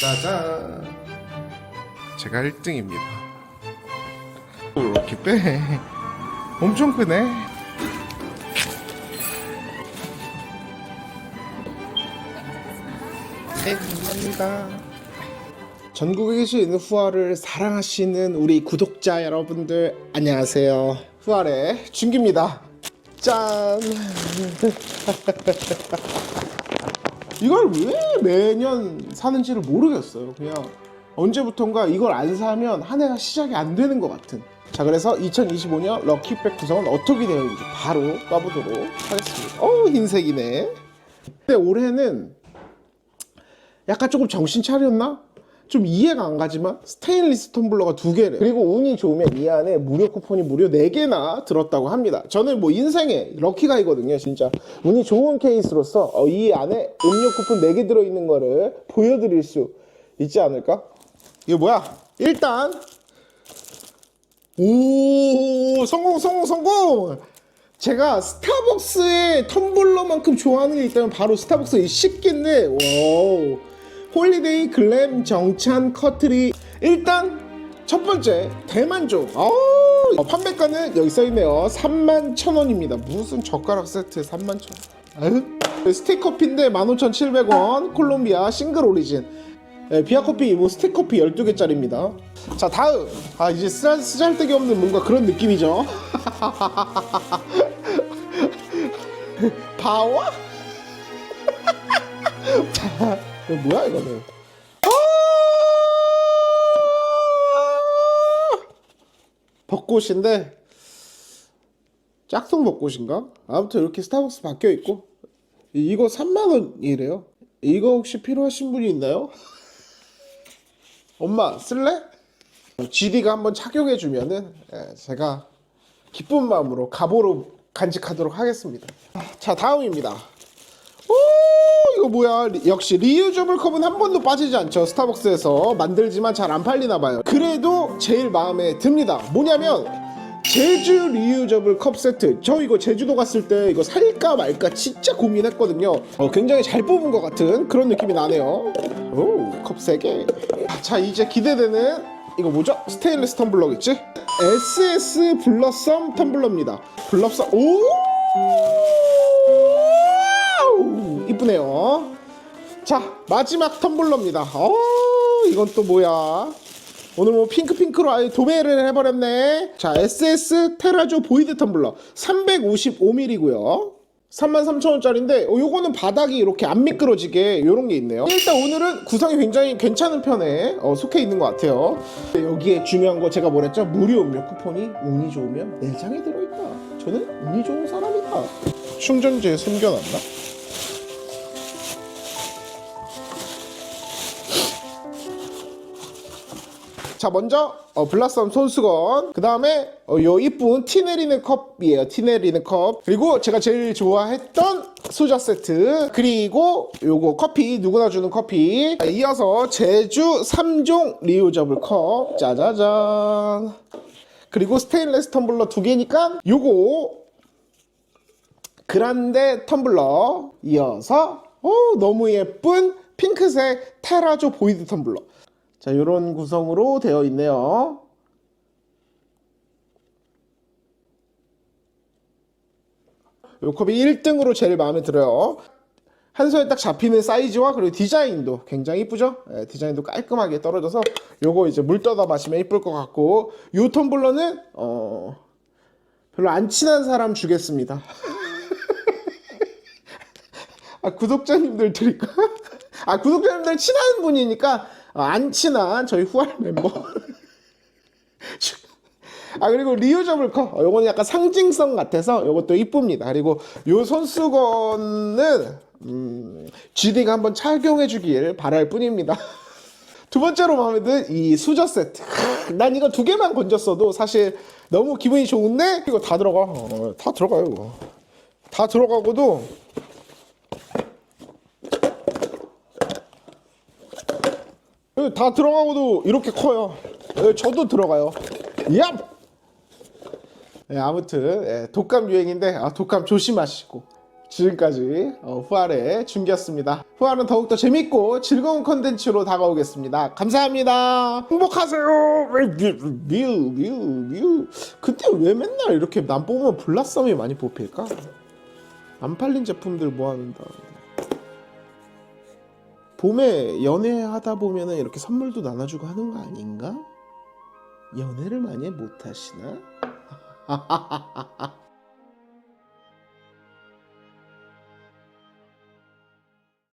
짜잔. 제가 1등입니다. 이렇게 빼. 엄청 크네. 네, 감사합니다. 전국에 계신 후아를 사랑하시는 우리 구독자 여러분들 안녕하세요. 후아의 준기입니다. 짠. 이걸 왜 매년 사는지를 모르겠어요. 그냥 언제부턴가 이걸 안 사면 한 해가 시작이 안 되는 것 같은. 자, 그래서 2025년 럭키백 구성은 어떻게 되어 있는지 바로 까보도록 하겠습니다. 어우, 흰색이네. 근데 올해는 약간 조금 정신 차렸나? 좀 이해가 안 가지만 스테인리스 텀블러가 두 개를 그리고 운이 좋으면 이 안에 무료 쿠폰이 무려 네 개나 들었다고 합니다. 저는 뭐 인생에 럭키가이거든요, 진짜 운이 좋은 케이스로서 어, 이 안에 음료 쿠폰 네개 들어있는 거를 보여드릴 수 있지 않을까? 이거 뭐야? 일단 오 성공 성공 성공! 제가 스타벅스의 텀블러만큼 좋아하는 게 있다면 바로 스타벅스 이 식기인데 와우 홀리데이 글램 정찬 커트리. 일단 첫 번째 대만족. 어, 판매가는 여기 써있네요. 3만 천원입니다. 무슨 젓가락 세트 3만 천원? 스틱커피인데 15,700원. 콜롬비아 싱글 오리진. 네, 비아커피 뭐 스틱커피 12개짜리입니다. 자 다음. 아 이제 쓰, 쓰잘데기 없는 뭔가 그런 느낌이죠? 파워? 이거 뭐야 이거는? 아! 벚꽃인데 짝퉁 벚꽃인가? 아무튼 이렇게 스타벅스 바뀌어 있고 이거 3만 원이래요. 이거 혹시 필요하신 분이 있나요? 엄마 쓸래? GD가 한번 착용해 주면은 예, 제가 기쁜 마음으로 가보로 간직하도록 하겠습니다. 자 다음입니다. 오 이거 뭐야? 리- 역시 리유저블 컵은 한 번도 빠지지 않죠. 스타벅스에서. 만들지만 잘 안 팔리나 봐요. 그래도 제일 마음에 듭니다. 뭐냐면 제주 리유저블 컵 세트. 저 이거 제주도 갔을 때 이거 살까 말까 진짜 고민했거든요. 어, 굉장히 잘 뽑은 것 같은 그런 느낌이 나네요. 오컵 3개. 자 이제 기대되는 이거 뭐죠? 스테인리스 텀블러겠지? SS 블러썸 텀블러입니다. 블러썸 오 이쁘네요. 자 마지막 텀블러입니다. 어 이건 또 뭐야? 오늘 뭐 핑크핑크로 아예 도배를 해버렸네. 자 SS 테라조 보이드 텀블러 355ml고요. 33,000원짜리인데 어, 요거는 바닥이 이렇게 안 미끄러지게 요런 게 있네요 일단 오늘은 구성이 굉장히 괜찮은 편에 어, 속해 있는 것 같아요 여기에 중요한 거 제가 뭐랬죠? 무료 음료 쿠폰이 운이 좋으면 4장이 들어있다 저는 운이 좋은 사람이다 충전지에 숨겨놨나? 자 먼저 어, 블라썸 손수건. 그 다음에 어, 요 이쁜 티 내리는 컵이에요 티 내리는 컵. 그리고 제가 제일 좋아했던 수저 세트. 그리고 요거 커피 누구나 주는 커피. 자, 이어서 제주 3종 리유저블 컵. 짜자잔. 그리고 스테인레스 텀블러 두 개니까 요거 그란데 텀블러. 이어서 오, 너무 예쁜 핑크색 테라조 보이드 텀블러 자 이런 구성으로 되어 있네요. 요 컵이 1등으로 제일 마음에 들어요. 한 손에 딱 잡히는 사이즈와 그리고 디자인도 굉장히 이쁘죠? 예, 디자인도 깔끔하게 떨어져서 요거 이제 물 떠다 마시면 이쁠 것 같고 요 텀블러는 어 별로 안 친한 사람 주겠습니다. 아, 구독자님들 드릴까? 아, 구독자님들 친한 분이니까 어, 안 친한 저희 후알 멤버. 아 그리고 리유저블 컵 어, 요거는 약간 상징성 같아서 요것도 이쁩니다. 그리고 요 손수건은 음, GD가 한번 착용해 주길 바랄 뿐입니다. 두 번째로 마음에 든 이 수저 세트. 난 이거 두 개만 건졌어도 사실 너무 기분이 좋은데 이거 다 들어가. 어, 다 들어가요 이거. 다 들어가고도 여기 다 들어가고도 이렇게 커요. 예, 저도 들어가요. 얍! 예, 아무튼 예, 독감 유행인데 아, 독감 조심하시고 지금까지 어, 후아래 준기였습니다. 후아는 더욱더 재밌고 즐거운 컨텐츠로 다가오겠습니다. 감사합니다. 행복하세요. 뮤, 뮤, 뮤. 근데 왜 맨날 이렇게 남 뽑으면 블라썸이 많이 뽑힐까? 안 팔린 제품들 모아놓는다. 봄에 연애하다 보면은 이렇게 선물도 나눠주고 하는 거 아닌가? 연애를 많이 못 하시나?